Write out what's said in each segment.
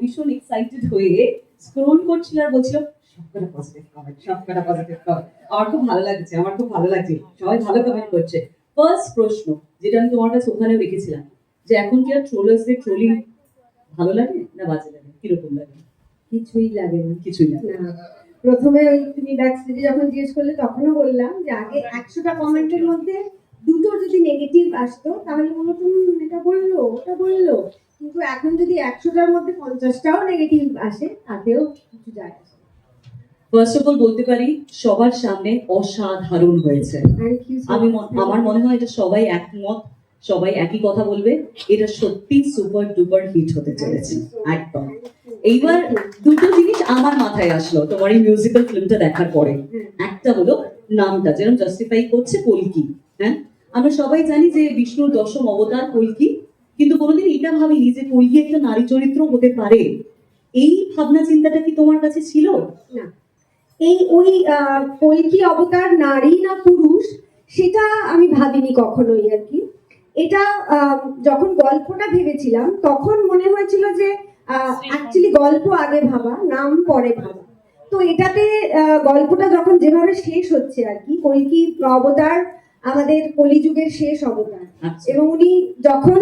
ভীষণ এক্সাইটেড হয়ে স্ক্রোল করছিল আর বলছিল সবকটা পজিটিভ কমেন্ট সবকটা পজিটিভ কমেন্ট আমার খুব ভালো লাগছে আমার খুব ভালো লাগছে। সবাই ভালো কমেন্ট করছে। ফার্স্ট প্রশ্ন যেটা আমি তোমার কাছে ওখানে রেখেছিলাম যে এখন কি আর ট্রোলার্সদের ট্রোলিং ভালো লাগে না বাজে লাগে? কীরকম লাগে? কিছুই লাগে না। কিছুই না। না প্রথমে ওই তুমি ব্যাক স্টেজে যখন জিজ্ঞেস করলে তখনও বললাম যে আগে একশোটা কমেন্টের মধ্যে দুটো যদি নেগেটিভ আসতো তাহলে মনে হতো এটা বলল ওটা বলল। কিন্তু এখন যদি একশোটার মধ্যে পঞ্চাশটাও নেগেটিভ আসে তাতেও কিছু যায় আসে ফার্স্ট অফ অল বলতে পারি সবার সামনে অসাধারণ হয়েছে। আমি আমার মনে হয় এটা সবাই একমত সবাই একই কথা বলবে এটা সত্যি সুপার ডুপার হিট হতে চলেছে একদম। এইবার দুটো জিনিস আমার মাথায় আসলো তোমার এই মিউজিক্যাল ফিল্মটা দেখার পরে। একটা হলো নামটা যেরকম জাস্টিফাই করছে কলকি হ্যাঁ? আমরা সবাই জানি যে বিষ্ণুর দশম অবতার কলকি কিন্তু কোনোদিন এটা ভাবিনি যে কলকি একটা নারী চরিত্র হতে পারে। এই ভাবনা চিন্তাটা কি তোমার কাছে ছিল? না। এই ওই আহ, কল্কি অবতার নারী না পুরুষ সেটা আমি ভাবিনি কখনোই আর কি। এটা যখন গল্পটা ভেবেছিলাম তখন মনে হয়েছিল যে অ্যাকচুয়ালি গল্প আগে ভাবা নাম পরে ভাবা। তো এটাতে আহ, গল্পটা যখন যেভাবে শেষ হচ্ছে আর কি কল্কি অবতার আমাদের কলিযুগের শেষ অবতার। আচ্ছা। এবং উনি যখন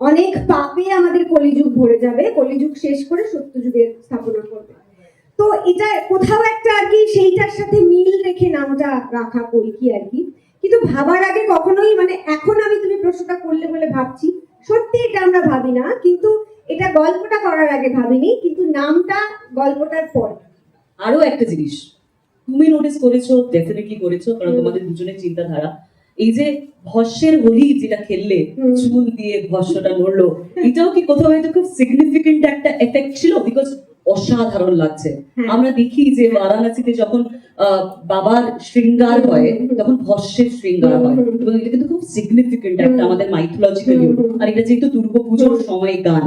অনেক পাপে আমাদের কলিযুগ ভরে যাবে কলিযুগ শেষ করে সত্যযুগের স্থাপনা করবে। তো এটা কোথাও একটা আর কি সেইটার সাথে মিল রেখে নামটা রাখা কলকি আর কি। কিন্তু ভাবার আগে কখনোই মানে এখন আমি তুমি প্রশ্নটা করলে বলে ভাবছি সত্যি এটা আমরা ভাবি না কিন্তু এটা গল্পটা করার আগে ভাবিনি কিন্তু নামটা গল্পটার পর। আরও একটা জিনিস তুমি নোটিস করেছ ডেফিনেটলি করেছ কারণ তোমাদের দুজনের চিন্তাধারা এই যে ভস্যের হোলি যেটা খেললে চুল দিয়ে ভস্যটা নড়লো এটাও কি কোথাও একটা খুব সিগনিফিকেন্ট একটা এফেক্ট ছিল? বিকজ অসাধারণ লাগছে হ্যাঁ। আমরা দেখি যে বারাণসীতে যখন বাবার শৃঙ্গার হয়। তখন ভস্যের শৃঙ্গার হয়। এবং এটা কিন্তু খুব সিগনিফিকেন্ট একটা আমাদের মাইথোলজিক্যালি। আর এটা যেহেতু দুর্গাপুজোর হুম। সময় গান।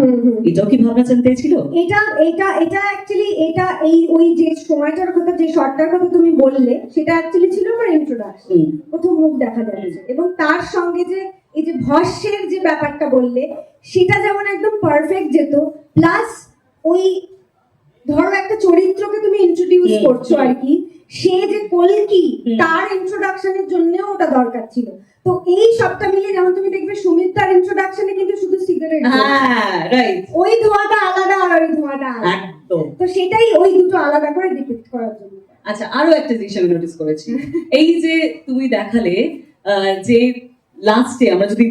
এটাও কি ভাবনা চিন্তায় ছিল এটা এটা এটা অ্যাকচুয়ালি এটা এই ওই যে সময়টার কথা যে শর্টটার কথা তুমি বললে সেটা অ্যাকচুয়ালি ছিল আমার ইন্ট্রোডাকশন প্রথম মুখ দেখা যাচ্ছে এবং তার সঙ্গে যে এই যে ভস্যের যে ব্যাপারটা বললে সেটা যেমন একদম পারফেক্ট যেত প্লাস ওই ধরো একটা চরিত্রকে তুমি ইন্ট্রোডিউস করছ আর কি সে যে কলকি। তার ইন্ট্রোডাকশনের জন্যও ওটা দরকার ছিল। তো এই সবটা মিলে যেমন তুমি দেখবে সুমিতার ইন্ট্রোডাকশনে কিন্তু শুধু সিগারেট হ্যাঁ ওই ধোঁয়াটা আলাদা আর ওই ধোঁয়াটা আলাদা। একদম। তো সেটাই ওই দুটো আলাদা করে ডিপিক্ট করার জন্য। আচ্ছা আরও একটা জিনিস আমি নোটিস করেছি। এই যে তুমি দেখালে আহ, যে লাস্টে আমরা যদি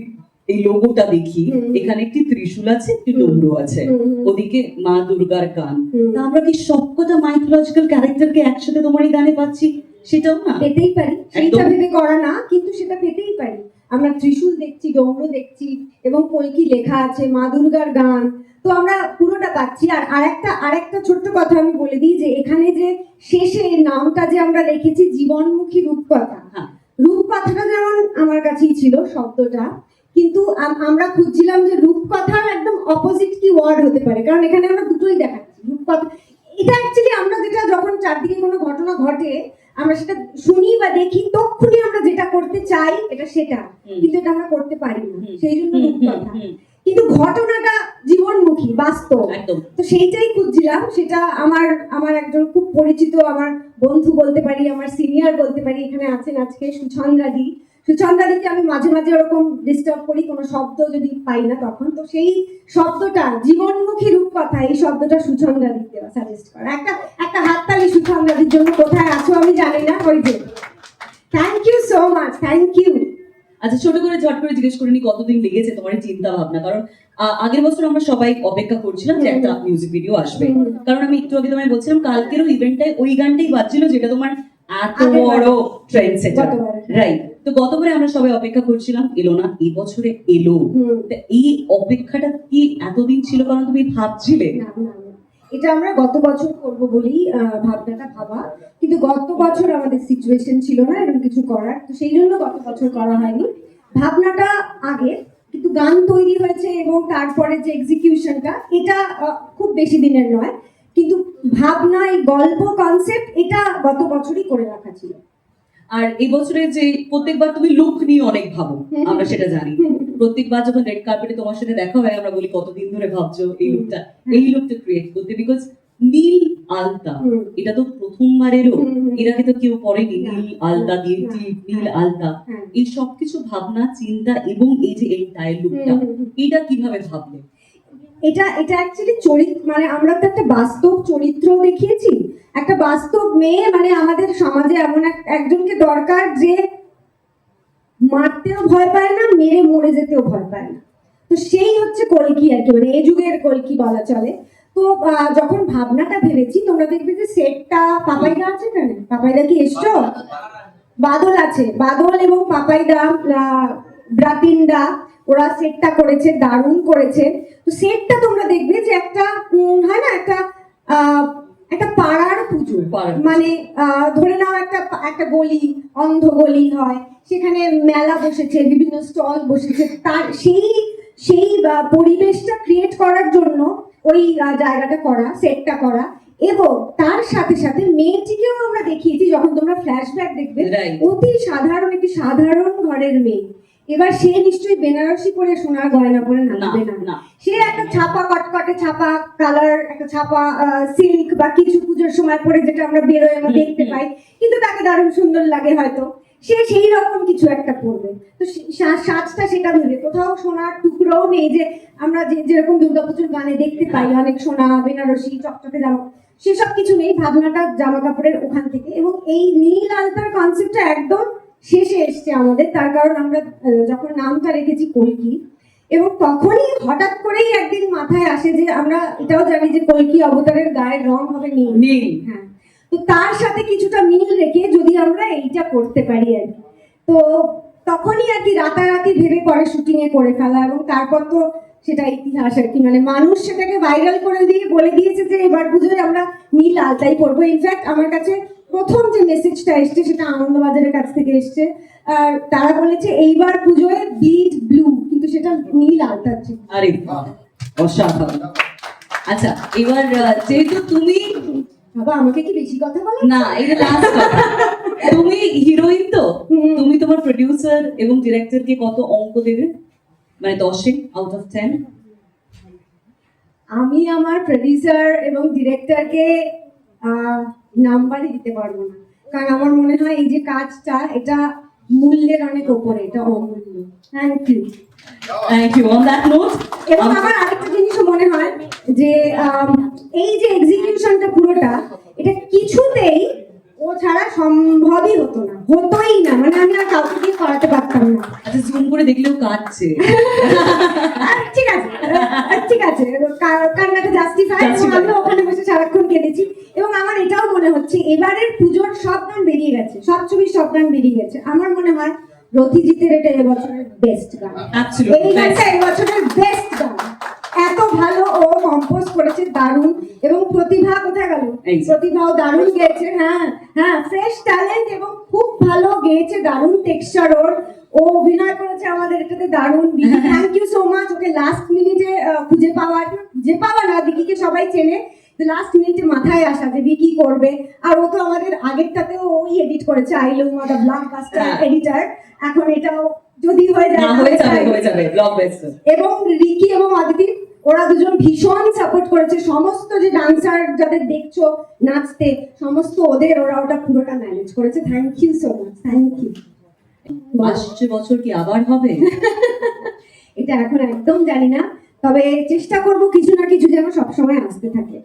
এই লোগোটা দেখি এখানে একটি ত্রিশূল আছে একটি। ডমরু আছে। ওদিকে মা দুর্গার গান। তা আমরা কি সবকটা মাইথোলজিক্যাল ক্যারেক্টারকে একসাথে তোমার এই গানে পাচ্ছি সেটাও না পেতেই পারি একদম। ভেবে করা না কিন্তু সেটা পেতেই পারি আমরা ত্রিশূল দেখছি ডমরু দেখছি এবং কলকি লেখা আছে মা দুর্গার গান তো আমরা পুরোটা পাচ্ছি আর আরেকটা আরেকটা ছোট্ট কথা আমি বলে দিই যে এখানে যে শেষে নামটা যে আমরা রেখেছি জীবনমুখী রূপকথা হ্যাঁ। রূপকথাটা যেমন আমার কাছেই ছিল শব্দটা কিন্তু আমরা খুঁজছিলাম যে রূপকথার একদম অপোজিট কি ওয়ার্ড হতে পারে। কারণ এখানে আমরা দুটোই দেখাচ্ছি রূপকথা। এটা অ্যাকচুয়ালি আমরা যেটা যখন চারদিকে কোনো ঘটনা ঘটে আমরা সেটা শুনি বা দেখি তখনই আমরা যেটা করতে চাই এটা সেটা। কিন্তু এটা আমরা করতে পারি না। সেই জন্য রূপকথা। কিন্তু ঘটনাটা জীবনমুখী বাস্তব। একদম। তো সেইটাই খুঁজছিলাম। সেটা আমার আমার একজন খুব পরিচিত আমার বন্ধু বলতে পারি আমার সিনিয়র বলতে পারি এখানে আছেন আজকে সুছন্দাদি সুছন্দাদিকে আমি মাঝে মাঝে ওরকম ডিস্টার্ব করি কোনো শব্দ যদি পাই না তখন। তো সেই শব্দটা জীবনমুখী রূপকথা এই শব্দটা সুছন্দাদিক দেওয়া সাজেস্ট করা। একটা একটা হাততালি সুছন্দাদির জন্য কোথায় আছো আমি জানি না ওই যে। Thank you so much thank you আচ্ছা ছোট করে ঝট করে জিজ্ঞেস করে নি কতদিন লেগেছে তোমার চিন্তা ভাবনা কারণ আগের বছর আমরা সবাই অপেক্ষা করছিলাম যে একটা মিউজিক ভিডিও আসবে। কারণ আমি একটু আগে তোমায় বলছিলাম কালকেরও ইভেন্টটাই ওই গানটাই বাজছিল যেটা তোমার এত বড় ট্রেন্ড সেটার রাইট তো গতবারে আমরা সবাই অপেক্ষা করছিলাম এলো না এই বছরে এলো। এই অপেক্ষাটা কি এতদিন ছিল কারণ তুমি ভাবছিলে। এটা আমরা গত বছর করব বলেই ভাবনাটা ভাবা। কিন্তু গত বছর আমাদের সিচুয়েশন ছিল না এরকম কিছু করার। তো সেই জন্য গত বছর করা হয়নি। ভাবনাটা আগে কিন্তু গান তৈরি হয়েছে এবং তারপরে যে এক্সিকিউশনটা এটা খুব বেশি দিনের নয়। কিন্তু ভাবনা এই গল্প কনসেপ্ট এটা গত বছরই করে রাখা ছিল। আর এই বছরে যে প্রত্যেকবার তুমি লুক নিয়ে অনেক ভাবো আমরা সেটা জানি প্রত্যেকবার যখন রেড কার্পেটে তোমার সাথে দেখা হয় আমরা বলি কতদিন ধরে ভাবছ এই লুকটা এই লুকটা ক্রিয়েট করতে বিকজ নীল আলতা এটা তো প্রথমবারেরও। এর আগে তো কেউ পড়েনি নীল আলতা দিয়ে নীল হ্যাঁ। আলতা। এই সবকিছু ভাবনা চিন্তা এবং এই যে এই টাইল লুকটা। এটা কীভাবে ভাবলে এটা এটা অ্যাকচুয়ালি চরিত্র মানে আমরা তো একটা বাস্তব চরিত্র দেখিয়েছি। একটা বাস্তব মেয়ে মানে আমাদের সমাজে এমন এক- একজনকে দরকার যে মারতেও ভয় পায় না মেরে মরে যেতেও ভয় পায় না। তো সেই হচ্ছে কলকি আর কি মানে এই যুগের কলকি বলা চলে। তো যখন ভাবনাটা ভেবেছি তোমরা দেখবে যে সেটটা পাপাইদা আছে এখানে? পাপাইদা কি এসছো? বাদল আছে। বাদল এবং পাপাইদা আহ, ব্রাতিনদা ওরা সেটটা করেছে দারুণ করেছে। সেটটা তোমরা দেখবে যে একটা হয় না একটা একটা পাড়ার পুজো। মানে ধরে নাও একটা একটা গলি অন্ধ গলি হয় সেখানে মেলা বসেছে বিভিন্ন স্টল বসেছে। তার সেই সেই পরিবেশটা ক্রিয়েট করার জন্য ওই জায়গাটা করা সেটটা করা। এবং তার সাথে সাথে মেয়েটিকেও আমরা দেখিয়েছি যখন তোমরা ফ্ল্যাশব্যাক দেখবে অতি সাধারণ একটি সাধারণ ঘরের মেয়ে। এবার সে নিশ্চয়ই বেনারসি পরে সোনার গয়না পরে না নাচবে না। না। সে একটা ছাপা কটকটে ছাপা কালার একটা ছাপা সিল্ক বা কিছু পুজোর সময় পরে যেটা আমরা বেরোয় আমরা দেখতে পাই। কিন্তু তাকে দারুণ সুন্দর লাগে হয়তো। সে সেই রকম কিছু একটা পরবে। তো সাজটা সেটা ভেবে। কোথাও সোনার টুকরোও নেই যে আমরা যে যেরকম দুর্গাপুজোর গানে দেখতে পাই অনেক সোনা বেনারসি চকচকে জামা সেসব কিছু নেই ভাবনাটা জামা কাপড়ের ওখান থেকে। এবং এই নীল আলতার কনসেপ্টটা একদম শেষে এসছে আমাদের। তার কারণ আমরা যখন নামটা রেখেছি কলকি এবং তখনই হঠাৎ করেই একদিন মাথায় আসে যে আমরা এটাও জানি যে কলকি অবতারের গায়ের রং হবে নীল। নীল। হ্যাঁ। তো তার সাথে কিছুটা মিল রেখে যদি আমরা এইটা করতে পারি আর কি। তো তখনই আর কি রাতারাতি ভেবে পরে শুটিং এ করে ফেলা এবং তারপর তো সেটা ইতিহাস আর কি। মানে মানুষ সেটাকে ভাইরাল করে দিয়ে বলে দিয়েছে যে এবার পুজোয় আমরা নীল আলতাই পরবো ইনফ্যাক্ট আমার কাছে প্রথম যে মেসেজটা এসছে সেটা আনন্দবাজারের কাছ থেকে এসছে। আর তারা বলেছে এইবার পুজোয় ব্লিড ব্লু কিন্তু সেটা নীল আলতার ছিল আরে অসাধারণ। আচ্ছা এবার আহ, যেহেতু তুমি বাবা আমাকে কি বেশি কথা বলে? না এটা লাস্ট তুমি হিরোইন তো? তুমি তোমার প্রডিউসার এবং ডিরেক্টরকে কত অঙ্ক দেবে? মানে দশে আউট অফ টেন আমি আমার প্রডিউসার এবং ডিরেক্টরকে নাম্বারই দিতে পারব না। কারণ আমার মনে হয় এই যে কাজটা এটা মূল্যের অনেক ওপরে এটা অমূল্য। Thank you thank you on that note এবং আমার আরেকটা জিনিসও মনে হয় যে এই যে এক্সিকিউশনটা পুরোটা এটা কিছুতেই ও ছাড়া সম্ভবই হতো না হতোই না মানে আমি আর কাউকে দিয়ে করাতে পারতাম না। আচ্ছা জুম করে দেখলেও কাঁদছে। ঠিক আছে ঠিক আছে কান্নাটা জাস্টিফাই এবং আমি ওখানে বসে সারাক্ষণ কেঁদেছি এবং আমার এটাও মনে হচ্ছে এবারের পুজোর সব গান বেরিয়ে গেছে সব ছবির সব গান বেরিয়ে গেছে। আমার মনে হয় রথিজিতের এটা এবছরের বেস্ট গান। এই গানটা এবছরের বেস্ট গান। এত ভালো ও কম্পোজ করেছে দারুণ। এবং প্রতিভা কোথায় গেল। প্রতিভাও দারুণ গেয়েছে হ্যাঁ হ্যাঁ ফ্রেশ ট্যালেন্ট এবং খুব ভালো গেয়েছে দারুণ টেক্সচার ওর। ও অভিনয় করেছে আমাদের এটাতে দারুণ। Thank you so much okay last মিনিটে খুঁজে পাওয়া খুঁজে পাওয়া না দিকিকে সবাই চেনে। লাস্ট মিনিটে মাথায় আসা যে বিকি করবে। আর ও তো আমাদের আগেরটাতেও ওই এডিট করেছে আইলো মাদা ব্লকবাস্টার হ্যাঁ। এডিটার এখন এটাও যদি হয়ে যায় হয়ে যাবে হয়ে যাবে ব্লক বেস্টার এবং রিকি এবং অদিতি ওরা দুজন ভীষণ সাপোর্ট করেছে। সমস্ত যে ডান্সার যাদের দেখছ নাচতে সমস্ত ওদের ওরা ওটা পুরোটা ম্যানেজ করেছে। Thank you so much thank you আসছে বছর কি আবার হবে? এটা এখন একদম জানি না। তবে চেষ্টা করব কিছু না কিছু যেন সবসময় আসতে থাকে।